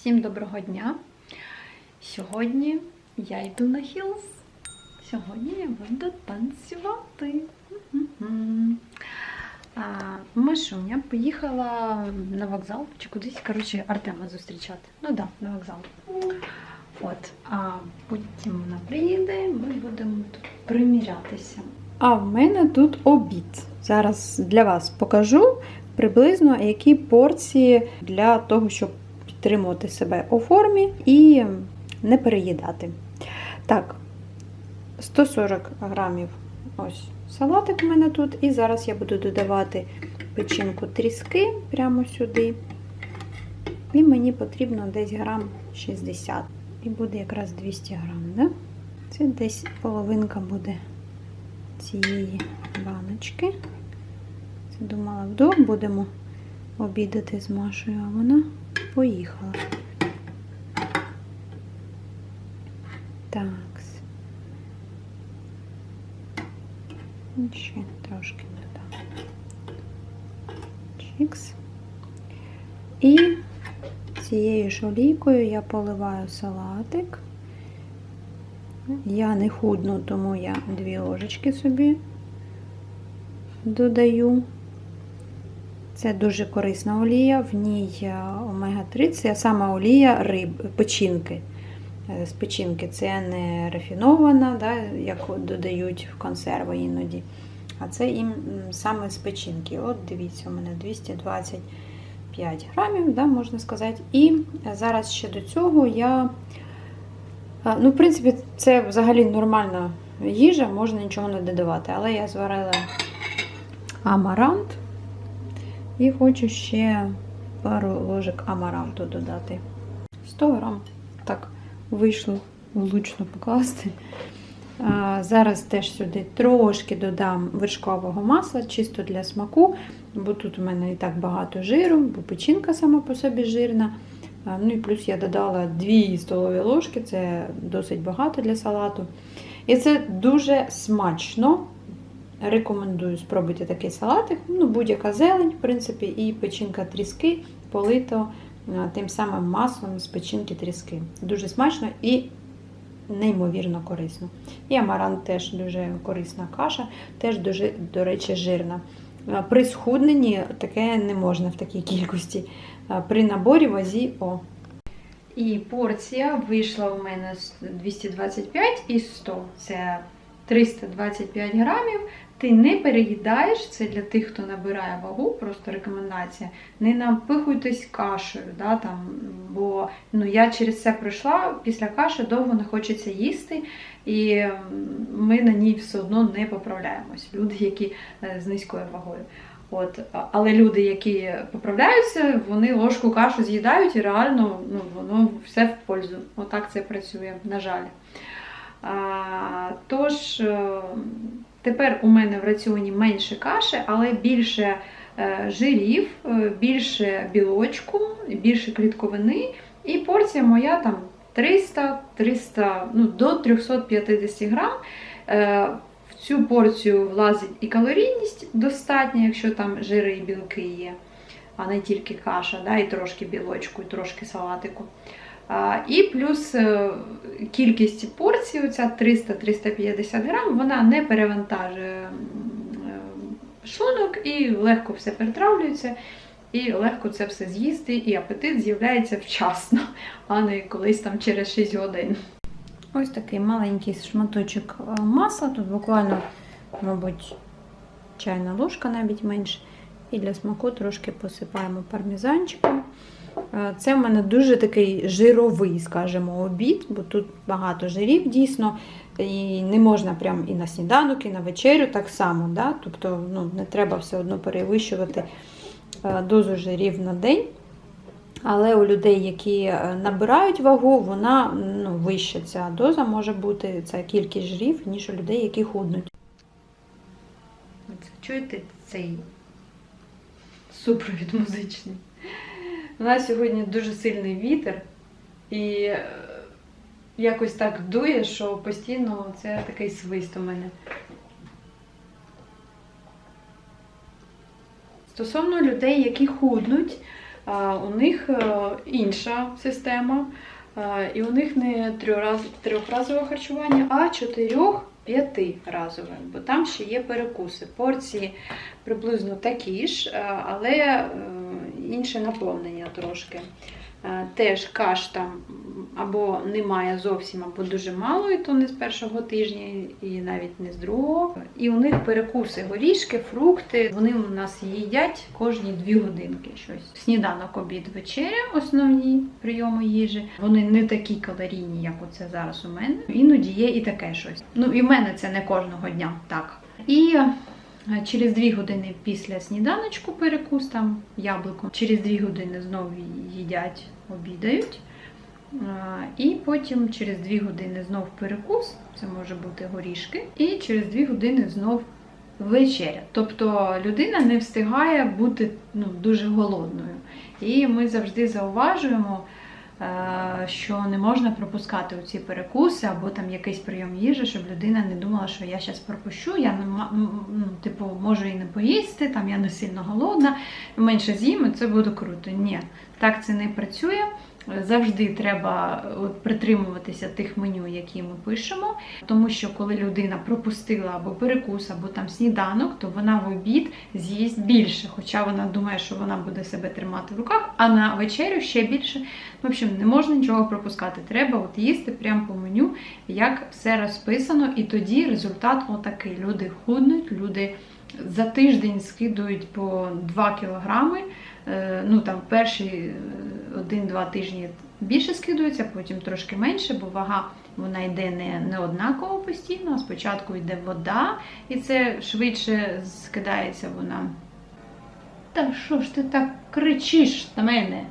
Всім доброго дня! Сьогодні я йду на хілс. Сьогодні я буду танцювати. А, Машуня поїхала на вокзал чи кудись, коротше, Артема зустрічати. Ну так, да, на вокзал. От, а потім вона приїде, ми будемо тут примірятися. А в мене тут обід. Зараз для вас покажу приблизно які порції для того, щоб підтримувати себе у формі і не переїдати. Так, 140 грамів ось салатик у мене тут. І зараз я буду додавати печінку тріски прямо сюди. І мені потрібно десь грам 60. І буде якраз 200 грам. Да? Це десь половинка буде цієї баночки. Це думала, вдвох будемо обідати з Машею, а вона поїхала. Так. Ще трошки додам. Чікс. І цією ж олійкою я поливаю салатик. Я не худну, тому я дві ложечки собі додаю. Це дуже корисна олія, в ній омега-3, це саме олія риб, печінки. З печінки це не рафінована, да, як додають в консерви іноді. А це їм саме з печінки. От дивіться, у мене 225 грамів, да, можна сказати. І зараз ще до цього я. Ну, в принципі, це взагалі нормальна їжа, можна нічого не додавати. Але я зварила амарант і хочу ще пару ложок амаранту додати. 100 грам. Так, вийшло влучно покласти. А, зараз теж сюди трошки додам вершкового масла, чисто для смаку, бо тут у мене і так багато жиру, бо печінка сама по собі жирна. А, ну і плюс я додала 2 столові ложки, це досить багато для салату. І це дуже смачно. Рекомендую спробуйте такий салатик. Ну, Будь-яка зелень, в принципі, і печінка тріски полито тим самим маслом з печінки тріски. Дуже смачно і неймовірно корисно. І амарант теж дуже корисна каша, теж дуже, до речі, жирна. При схудненні таке не можна в такій кількості. При наборі вазі О. І порція вийшла у мене 225 і 100. Це 325 грамів. Ти не переїдаєш, це для тих, хто набирає вагу, просто рекомендація. Не напихуйтесь кашею, да, там, бо ну, я через це пройшла, після каші довго не хочеться їсти, і ми на ній все одно не поправляємось. Люди, які з низькою вагою. От, Але люди, які поправляються, вони ложку кашу з'їдають і реально ну, воно все в пользу. Отак це працює, на жаль. А, Тож. Тепер у мене в раціоні менше каші, але більше жирів, більше білочку, більше клітковини. І порція моя там 300-300, ну, до 350 грам. В цю порцію влазить і калорійність достатня, якщо там жири і білки є, а не тільки каша, да, і трошки білочку, і трошки салатику. І плюс кількість порцій, оця 300-350 грам, вона не перевантажує шлунок і легко все перетравлюється, і легко це все з'їсти, і апетит з'являється вчасно, а не колись там через 6 годин. Ось такий маленький шматочок масла, тут буквально, мабуть, чайна ложка навіть менше. І для смаку трошки посипаємо пармезанчиком. Це в мене дуже такий жировий, скажімо, обід, бо тут багато жирів дійсно. І не можна прям і на сніданок, і на вечерю так само. Да? Тобто ну, не треба все одно перевищувати дозу жирів на день. Але у людей, які набирають вагу, вона ну, вища ця доза може бути, ця кількість жирів, ніж у людей, які худнуть. Чуєте цей супровід музичний? У нас сьогодні дуже сильний вітер, і якось так дує, що постійно це такий свист у мене. Стосовно людей, які худнуть, у них е, інша система. Е, І у них не трьохразове харчування, а чотирьох-п'ятиразове, бо там ще є перекуси. Порції приблизно такі ж, е, але е, інше наповнення трошки. Е, Теж каш там або немає зовсім, або дуже мало, і то не з першого тижня, і навіть не з другого. І у них перекуси, горішки, фрукти. Вони у нас їдять кожні дві годинки щось. Сніданок, обід, вечеря, основні прийоми їжі. Вони не такі калорійні, як оце зараз у мене. Іноді є і таке щось. Ну і в мене це не кожного дня так. І Через дві години після сніданочку перекус там яблуко. Через дві години знову їдять, обідають. І потім через дві години знов перекус, це може бути горішки, і через дві години знов вечеря. Тобто людина не встигає бути ну, дуже голодною. І ми завжди зауважуємо, е, що не можна пропускати ці перекуси або там якийсь прийом їжі, щоб людина не думала, що я зараз пропущу, я не ну, типу, можу і не поїсти, там я не сильно голодна, менше з'їм, і це буде круто. Ні, так це не працює. Завжди треба притримуватися тих меню, які ми пишемо, тому що коли людина пропустила або перекус, або там сніданок, то вона в обід з'їсть більше, хоча вона думає, що вона буде себе тримати в руках, а на вечерю ще більше. В общем, не можна нічого пропускати. Треба от їсти прямо по меню, як все розписано, і тоді результат отакий. Люди худнуть, люди за тиждень скидують по 2 кілограми. Е, Ну там перші е, один-два тижні більше скидується, потім трошки менше, бо вага вона йде не, не однаково постійно. а Спочатку йде вода, і це швидше скидається вона. Та що ж ти так кричиш на мене?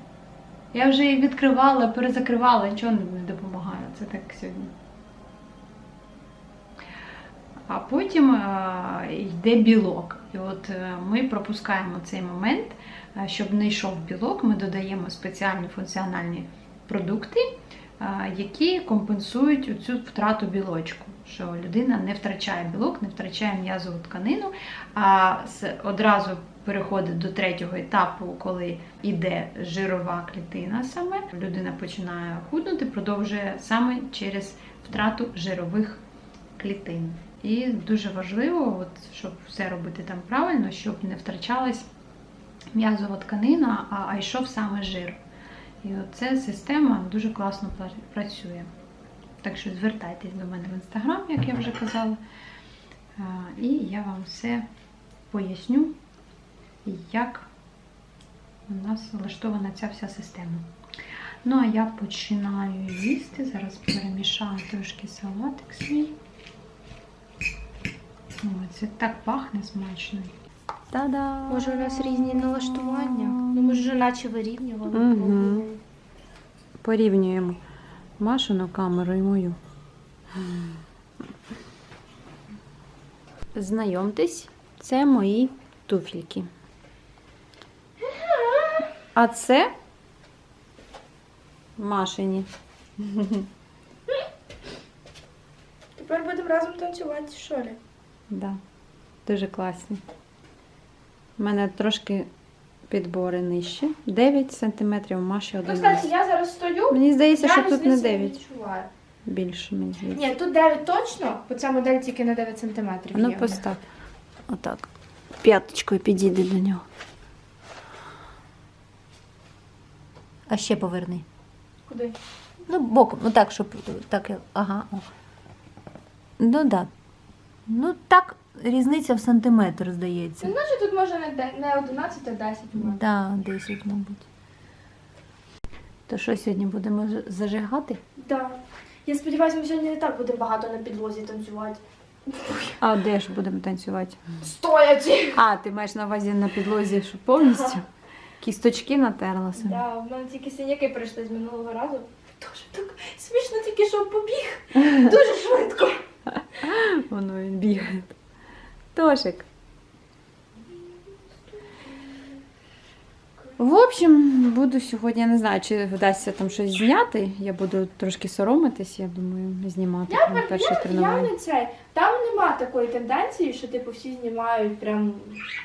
Я вже її відкривала, перезакривала, нічого не допомагає. Це так сьогодні. А потім е, йде білок. І от е, ми пропускаємо цей момент, е, щоб не йшов білок, ми додаємо спеціальні функціональні продукти, які компенсують цю втрату білочку. Що людина не втрачає білок, не втрачає м'язову тканину, а одразу переходить до третього етапу, коли йде жирова клітина саме. Людина починає худнути, продовжує саме через втрату жирових клітин. І дуже важливо, от, щоб все робити там правильно, щоб не втрачалась м'язова тканина, а, йшов саме жир. І ця система дуже класно працює. Так що звертайтесь до мене в інстаграм, як я вже казала. І я вам все поясню, як у нас влаштована ця вся система. Ну, а я починаю їсти. Зараз перемішаю трошки салатик свій. О, це так пахне смачно. Та-да! Може, у нас різні налаштування? Ну, ми ж вже наче вирівнювали. Пробували. Порівнюємо Машину камеру і мою. Знайомтесь, це мої туфельки. А це Машині. Тепер будемо разом танцювати, що ли? Да. Дуже класні. У мене трошки підбори нижче. 9 см, Маші Ну, кстати, я зараз стою. Мені здається, я що тут не 9. відчуваю. Більше, мені здається. Ні, тут 9 точно, бо ця модель тільки на 9 сантиметрів. Ну, постав. Отак. П'яточкою підійди до нього. А ще поверни. Куди? Ну, боком, ну так, щоб так. Ага. О. Ну так. Ну так, різниця в сантиметр, здається. Ну, значить, тут може не, де- не 11, а 10 мати. Да, 10, мабуть. То що сьогодні будемо ж- зажигати? Да. Я сподіваюся, ми сьогодні не так будемо багато на підлозі танцювати. А де ж будемо танцювати? Стоячи! А, ти маєш на увазі на підлозі, що повністю? Кісточки натерла собі. Да, в мене тільки синяки прийшли з минулого разу. Дуже так смішно тільки що побіг. Дуже швидко. Воно він бігає. Тошик. В общем, буду сьогодні, я не знаю, чи вдасться там щось зняти. Я буду трошки соромитись, я думаю, знімати Я, прям перше я, я тренування. не цей. Там нема такої тенденції, що типу всі знімають прям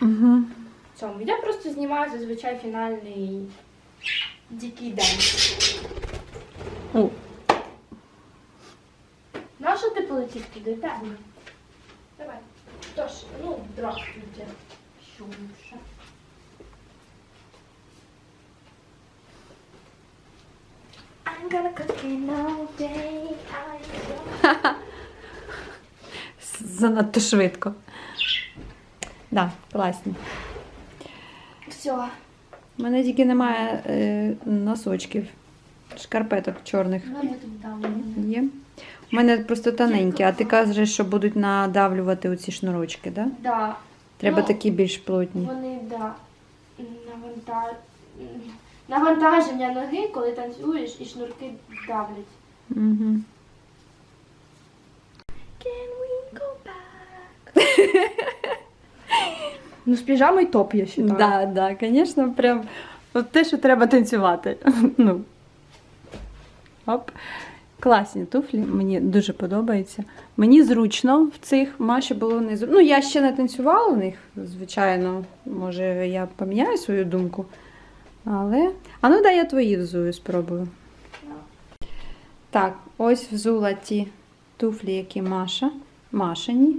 Угу. цьому. Я просто знімаю зазвичай фінальний дикий день. О, полетів туди? Певно. Давай. Тож, ну, здравствуйте. Що ще? I'm gonna cook it all day. I'm занадто швидко. Да, класні. Все. У мене тільки немає е, носочків, шкарпеток чорних. Ну, я тут дам. Є. У мене просто тоненькі, а ти кажеш, що будуть надавлювати оці шнурочки, да? Да. Треба Ну, такі більш плотні. Вони, да. Наванта... Навантаження ноги, коли танцюєш і шнурки давлять. Угу. Can we go back? ну, з піжамою топ, я вважаю. Да, да, звісно, прям от те, що треба танцювати. ну. Оп. Класні туфлі, мені дуже подобається. Мені зручно в цих, Маші було не зручно. Ну, я ще не танцювала в них, звичайно. Може, я поміняю свою думку. Але. А ну дай я твої взую, спробую. Так, ось взула ті туфлі, які Маша, Машині.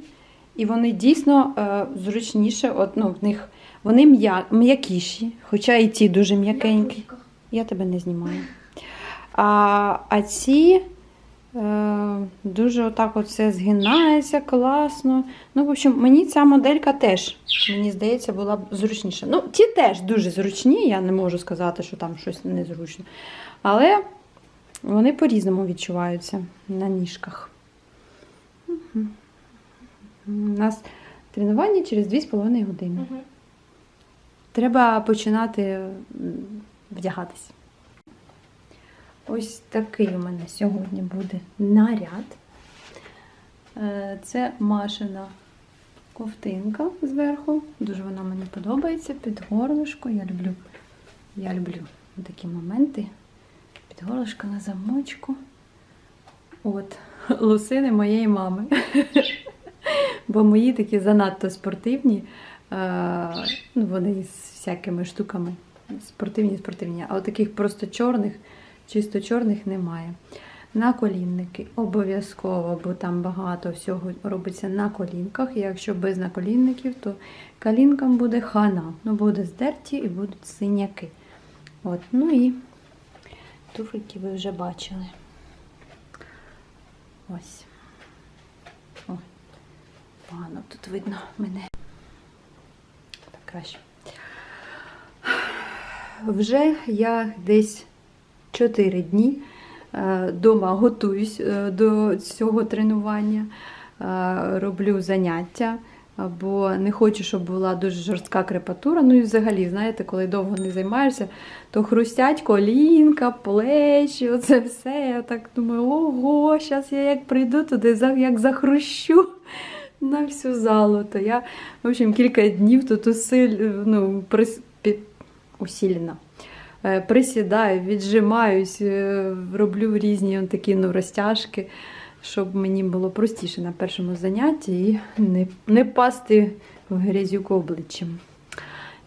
І вони дійсно е, зручніше, от, ну, в них вони м'я- м'якіші, хоча і ті дуже м'якенькі. Я тебе не знімаю. А, а ці дуже отак от все згинається класно. Ну, в общем, мені ця моделька теж, мені здається, була б зручніша. Ну, ті теж дуже зручні, я не можу сказати, що там щось незручно. Але вони по-різному відчуваються на ніжках. У нас тренування через 2,5 години. Треба починати вдягатись. Ось такий у мене сьогодні буде наряд. Е, Це Машина ковтинка зверху. Дуже вона мені подобається. Під горлышко. Я люблю, я люблю такі моменти. Під горлышко на замочку. От, лусини моєї мами. Бо мої такі занадто спортивні. Е, ну, вони з всякими штуками. Спортивні, спортивні. А от таких просто чорних, чисто чорних немає. Наколінники обов'язково, бо там багато всього робиться на колінках. І якщо без наколінників, то колінкам буде хана. Ну, буде здерті і будуть синяки. От, ну і туфельки ви вже бачили. Ось. О, погано тут видно мене. Так краще. Вже я десь 4 дні вдома готуюсь е, до цього тренування, е, роблю заняття, бо не хочу, щоб була дуже жорстка крепатура. Ну і взагалі, знаєте, коли довго не займаєшся, то хрустять колінка, плечі, оце все. Я так думаю, ого, зараз я як прийду туди, як захрущу на всю залу. То я, в общем, кілька днів тут усиль, ну, прис, пі- усилена. Е, Присідаю, віджимаюсь, е, роблю різні такі ну, розтяжки, щоб мені було простіше на першому занятті і не, не пасти в грязюку обличчям.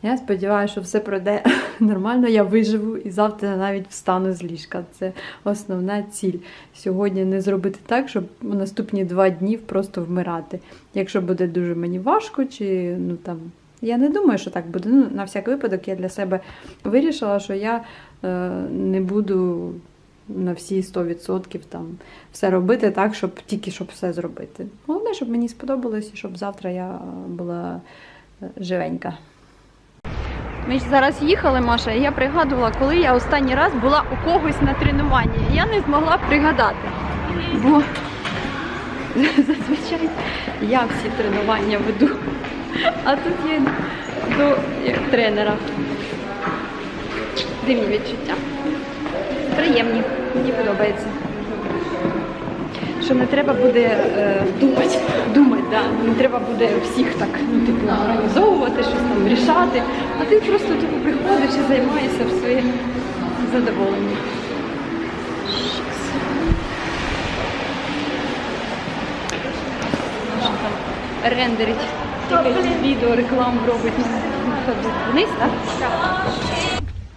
Я сподіваюся, що все пройде нормально, я виживу і завтра навіть встану з ліжка. Це основна ціль. Сьогодні не зробити так, щоб у наступні два дні просто вмирати. Якщо буде дуже мені важко, чи ну там. Я не думаю, що так буде. Ну, на всяк випадок я для себе вирішила, що я е, не буду на всі 100% там все робити так, щоб тільки щоб все зробити. Головне, щоб мені сподобалось і щоб завтра я була е, живенька. Ми ж зараз їхали, Маша, і я пригадувала, коли я останній раз була у когось на тренуванні. Я не змогла пригадати. Бо зазвичай я всі тренування веду. А тут є до як тренера. Дивні відчуття. Приємні, мені подобається. Що не треба буде е, думати, думати, да. не треба буде всіх так ну, типу, організовувати, щось там рішати, а ти просто типу, приходиш і займаєшся в своє задоволення. Рендерить якесь відео, рекламу робить. Вниз, так?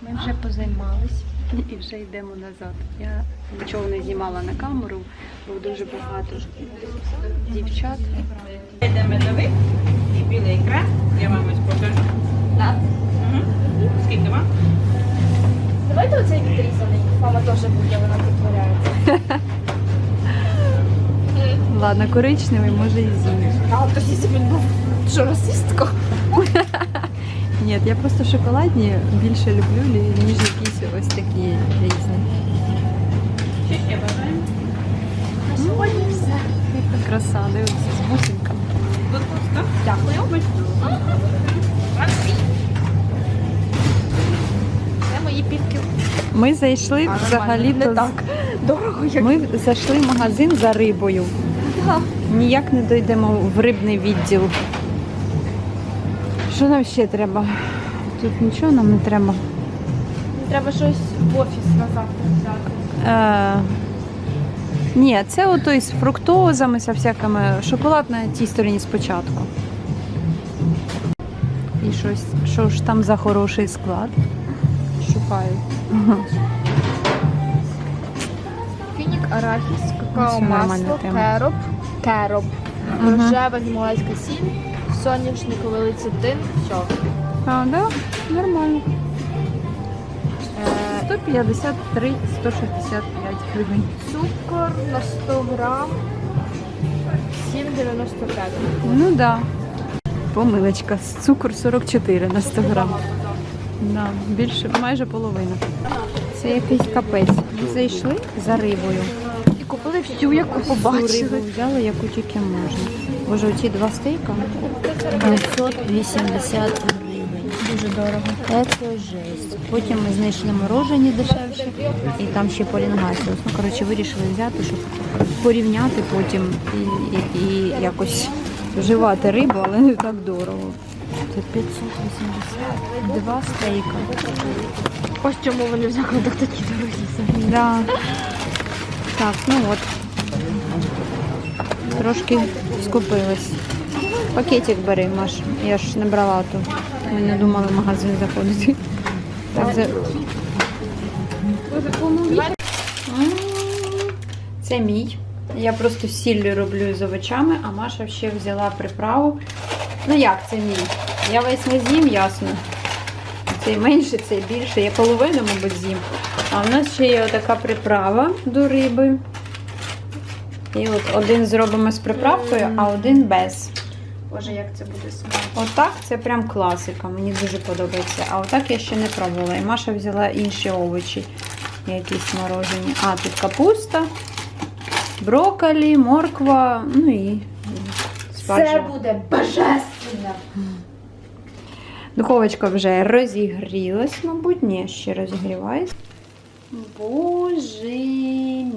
Ми вже позаймались і вже йдемо назад. Я нічого не знімала на камеру, бо дуже багато дівчат. Йде медовик і біла ікра. Я вам ось покажу. Так. Скільки вам? Давайте оцей відрізаний. Мама теж буде, вона притворяється. Ладно, коричневий може і з'їм. А то сісі він був. Що, расистка? Ні, я просто шоколадні більше люблю, ніж якісь ось такі різні. Ще бажаємо? Сьогодні все. Краса, дивіться, з бусинками. Дякую. Це мої півки. Ми зайшли взагалі-то. з- Дорого, як Ми зайшли в магазин за рибою. Ніяк не дійдемо в рибний відділ. Що нам ще треба? Тут нічого нам не треба. Треба щось в офіс на завтра взяти. Е, ні, це отой з фруктозами, з всякими. Шоколад на тій стороні спочатку. І щось, що ж там за хороший склад? Шукаю. Фінік, арахіс, какао нормальна масло, тема. кероп, кероп, рожева гімалайська сіль, соняшниковий лецитин, все. А, да? Нормально. Е, 153, 165 гривень. Цукор на 100 грам 7,95. Ну да. Помилочка. Цукор 44 на 100 грам. Да, більше, майже половина. Це якийсь капець. Ми зайшли за рибою. Купили всю, яку побачили. взяли, яку тільки можна. Боже, оці два стейка 580 гривень. Дуже дорого. Це жесть. Потім ми знайшли морожені дешевші і там ще полінгасіус. Ну, коротше, вирішили взяти, щоб порівняти потім і, і, і якось вживати рибу, але не так дорого. Це 580. Два стейка. Ось чому вони в закладах такі дорогі. Да. Так, ну от. Трошки скупилась. Пакетик бери, Маш. Я ж не брала тут. Ми не думали в магазин заходити. Так, за... Це мій. Я просто сіллю роблю з овочами, а Маша ще взяла приправу. Ну як це мій? Я весь не з'їм, ясно. Цей менше, цей більше. Я половину, мабуть, з'їм. А в нас ще є така приправа до риби. І от один зробимо з приправкою, а один без. Боже, як це буде смачно. Отак це прям класика, мені дуже подобається. А отак я ще не пробувала. І Маша взяла інші овочі, якісь морожені. А, тут капуста, брокколі, морква, ну і Це буде божественно. Духовочка вже розігрілась, мабуть, ні, ще розігрівається. Боже мій.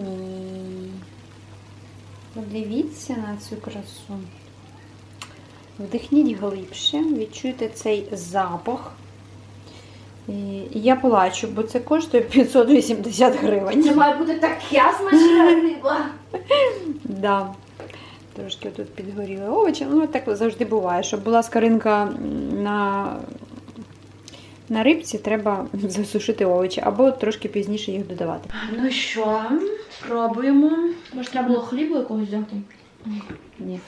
Подивіться на цю красу. Вдихніть глибше, відчуйте цей запах. І я плачу, бо це коштує 580 гривень. Це має бути така смачна риба. Да. Трошки тут підгоріли овочі. Ну, так завжди буває. Щоб була скаринка на, на рибці, треба засушити овочі або трошки пізніше їх додавати. Ну що, пробуємо. Може, треба було хлібу якогось взяти? Ні.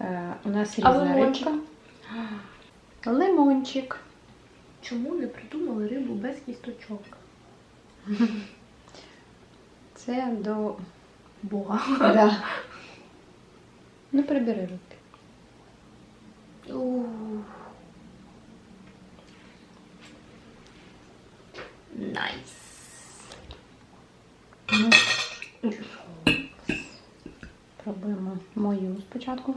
Е, у нас А різна лимончик? рибка. Лимончик. Чому не придумали рибу без кісточок? Це до. Бога. Да. Ну, прибери руки. Найс. Ну, пробуємо мою спочатку.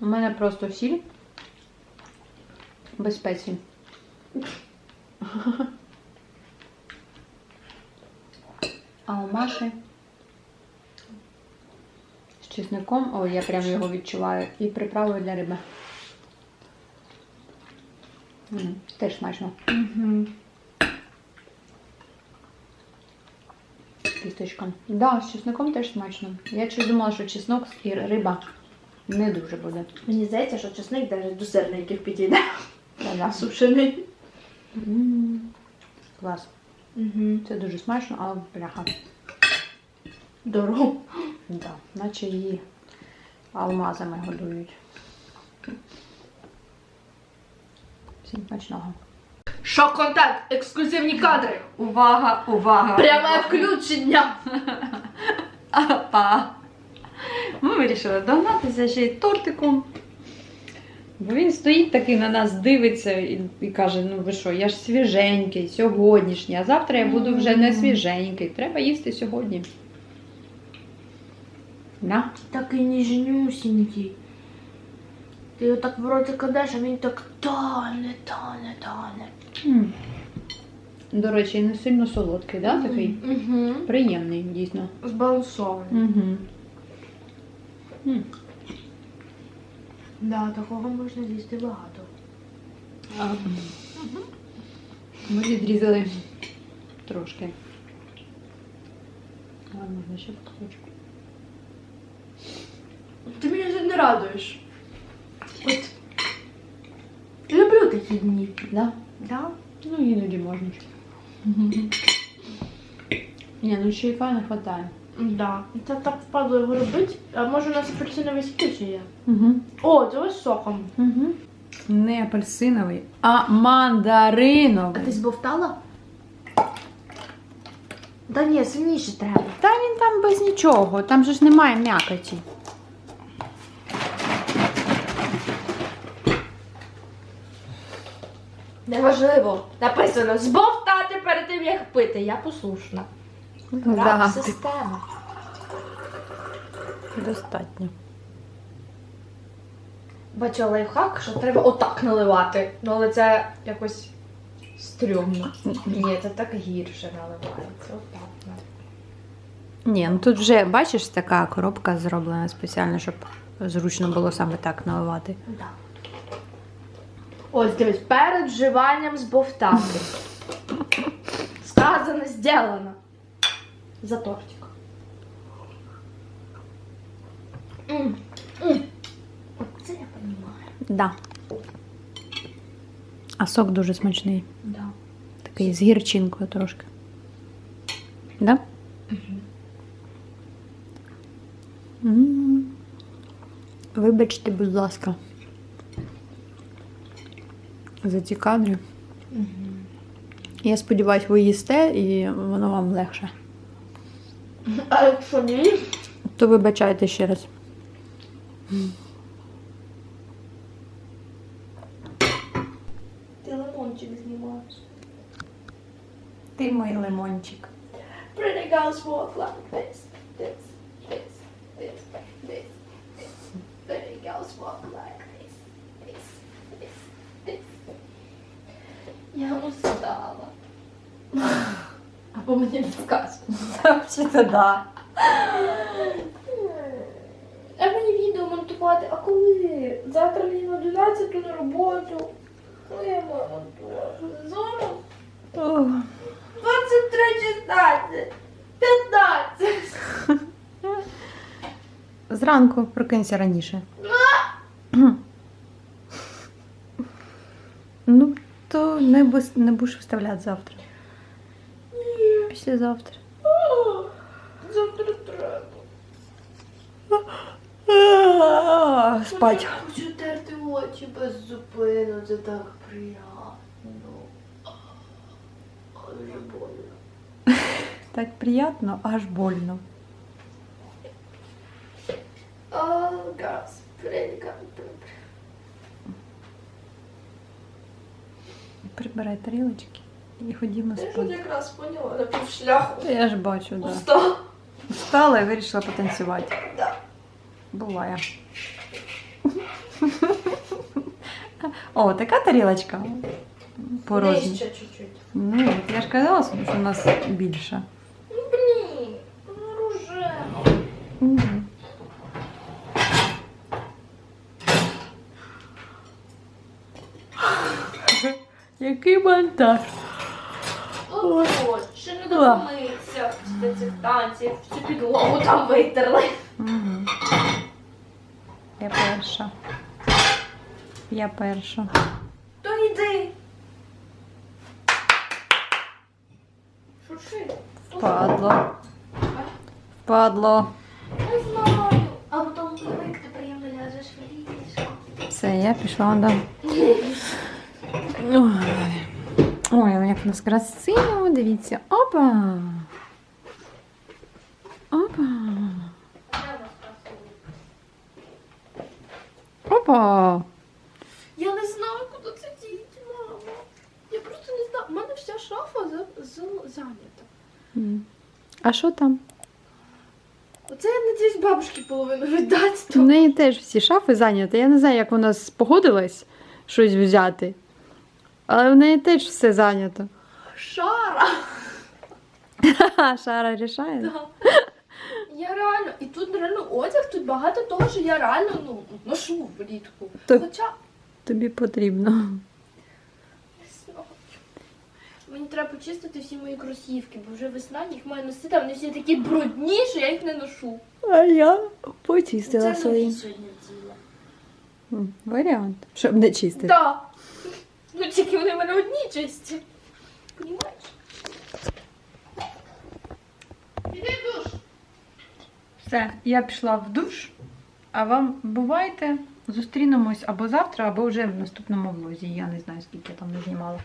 У мене просто сіль без А у Маші з чесником, о, я прям його відчуваю, і приправою для риби. М, Теж смачно. Мгм. Кісточка. Да, з чесником теж смачно. Я ще думала, що чеснок і риба Не дуже буде. Мені здається, що чесник навіть до сирників підійде. Сушений. Клас. Угу. Це дуже смачно, але бляха. Дорого. Да, наче її алмазами годують. Всім смачного. Шок-контент, ексклюзивні кадри. Увага, увага! Пряме включення. Апа! Ми вирішили догнатися ще й тортиком. Бо він стоїть такий на нас, дивиться і, і каже: ну ви що, я ж свіженький, сьогоднішній, а завтра я буду вже не свіженький. Треба їсти сьогодні. На. Такий ніжнюсінький. Ти його так в роті кладеш, а він так тане, тане, тане. М. До речі, не сильно солодкий, да, такий? Угу. Приємний, дійсно. Збалансований. Угу. Да, такого можна з'їсти багато. Ми відрізали трошки. А можна ще потрошку. Ти мене не радуєш. От. Люблю такі дні. Да? Да? Ну, іноді можна. Ні, ну чайка не вистачає. Да. Це так впадло його робити. А може у нас апельсиновий сік є? Угу. О, це ось соком. Угу. Не апельсиновий, а мандариновий. А ти збовтала? Та ні, сильніше треба. Та він там без нічого, там же ж немає м'якоті. Неважливо. Написано збовтати перед тим, як пити. Я послушна. Да, система. достатньо. Бачу лайфхак, що треба отак наливати. Ну, але це якось стрьомно. Ні, це так гірше наливається. Отак. Ні, ну тут вже бачиш, така коробка зроблена спеціально, щоб зручно було саме так наливати. Да. Ось дивись, перед вживанням з збовтати. Сказано, зроблено. За тортик. М, м. Оце я розумію. Да. А сок дуже смачний. Да. Такий з гірчинкою трошки. Да? М. Вибачте, будь ласка. За ці кадри. Я сподіваюся, ви їсте і воно вам легше. А якщо ні? То вибачайте ще раз. Мені підказку. Взагалі-то да. А мені відео монтувати, а коли? Завтра мені на 11 на роботу. Коли я маю монтувати? Зараз? 23, 16, 15. Зранку прокинься раніше. Ну, то не, будеш виставляти завтра. Післязавтра. Завтра треба. Спать. Я хочу терти очі без зупину, це так приємно. Але вже больно. Так приємно, аж больно. О, газ, прелька. Прибирай тарілочки І ходімо Я ж спати. якраз поняла на півшляху. Я ж бачу, так. Да. Устала. Встала і вирішила потанцювати. Да. Буває. О, така тарілочка. По розміру. Нижче чуть-чуть. Ну, от я ж казала, що у нас більше. Ну, блін, ну рожево. Який монтаж. Ще після цих танців. Всю підлогу там витерли. Угу. Я перша. Я перша. То йди. Шурши. Падло. Падло. Не знаю. А потім привик, ти приємно ляжеш в ліжко. Все, я пішла, да. Ой, Ой, як у нас красиво, дивіться. Опа! Опа! Опа! Я не знаю, куди це діти, мама. Я просто не знаю. У мене вся шафа за, за, зайнята. М. А що там? Оце я надіюсь бабушці половину віддати. У неї теж всі шафи зайняті. Я не знаю, як вона спогодилась щось взяти. Але в неї теж все зайнято. Шара. Шара рішає. Да. Я реально, і тут реально одяг, тут багато того, що я реально ну, ношу влітку. Так. Хоча Тобі потрібно. не знаю. мені треба почистити всі мої кросівки, бо вже весна їх маю носити, а вони всі такі брудні, що я їх не ношу. А я почистила Це свої. нові сьогодні вділа. Варіант. Щоб не чистити. Так. Ну тільки вони в мене одні чисті. Понімаєш? Іди в душ. Все, я пішла в душ. А вам бувайте. Зустрінемось або завтра, або вже в наступному влозі. Я не знаю, скільки я там не знімала.